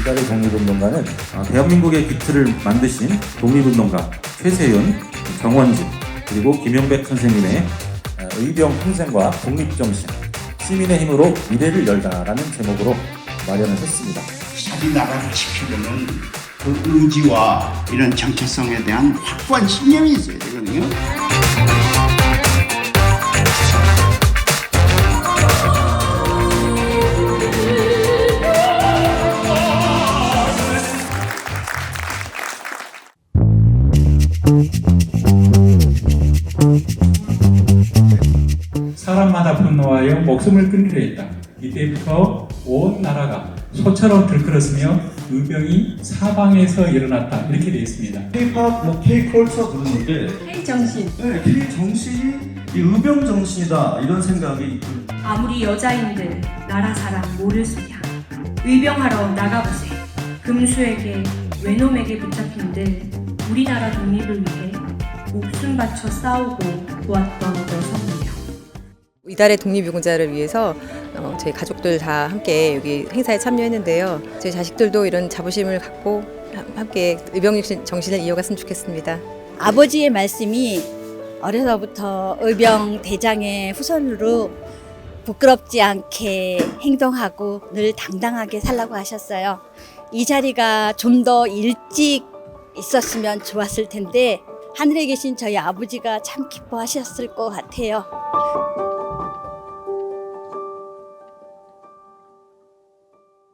이달의 독립운동가는 어, 대한민국의 기틀을 만드신 독립운동가 최세윤, 정원진 그리고 김용백 선생님의 어, 의병 평생과 독립정신 시민의 힘으로 미래를 열다라는 제목으로 마련을 했습니다. 자기 나라를 지키려면 그 의지와 이런 정체성에 대한 확고한 신념이 있어야 되거든요. 사람마다 분노하여 목숨을 끊기로 했다. 이때부터 온 나라가 소처럼 들끓었으며 의병이 사방에서 일어났다. 이렇게 되어 있습니다. K-팝, 뭐 K-컬처 그러는데 K 정신. 네, K 정신이 이 의병 정신이다 이런 생각이 아무리 여자인들 나라 사람 모를 소리야. 의병하러 나가보세. 금수에게 외놈에게 붙잡힌들 우리나라 독립을 위해 목숨 바쳐 싸우고 보았던 여성이야. 이달의 독립유공자를 위해서 어, 저희 가족들 다 함께 여기 행사에 참여했는데요. 저희 자식들도 이런 자부심을 갖고 함- 함께 의병 정신을 이어갔으면 좋겠습니다. 아버지의 말씀이 어려서부터 의병 대장의 후손으로 부끄럽지 않게 행동하고 늘 당당하게 살라고 하셨어요. 이 자리가 좀 더 일찍 있었으면 좋았을 텐데 하늘에 계신 저희 아버지가 참 기뻐하셨을 것 같아요.